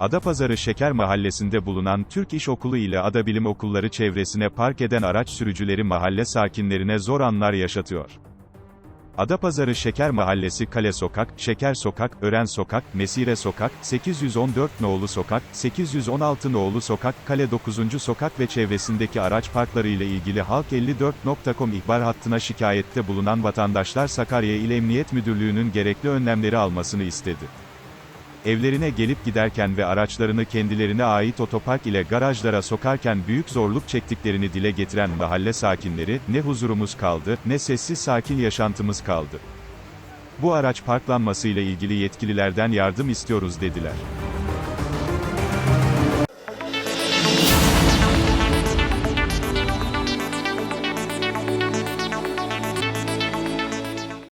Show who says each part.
Speaker 1: Adapazarı Şeker Mahallesi'nde bulunan Türk İş Okulu ile Ada Bilim Okulları çevresine park eden araç sürücüleri mahalle sakinlerine zor anlar yaşatıyor. Adapazarı Şeker Mahallesi Kale Sokak, Şeker Sokak, Ören Sokak, Mesire Sokak, 814 Noğlu Sokak, 816 Noğlu Sokak, Kale 9. Sokak ve çevresindeki araç parkları ile ilgili Halk54.com ihbar hattına şikayette bulunan vatandaşlar Sakarya İl Emniyet Müdürlüğü'nün gerekli önlemleri almasını istedi. Evlerine gelip giderken ve araçlarını kendilerine ait otopark ile garajlara sokarken büyük zorluk çektiklerini dile getiren mahalle sakinleri, ne huzurumuz kaldı, ne sessiz sakin yaşantımız kaldı. Bu araç parklanmasıyla ilgili yetkililerden yardım istiyoruz dediler.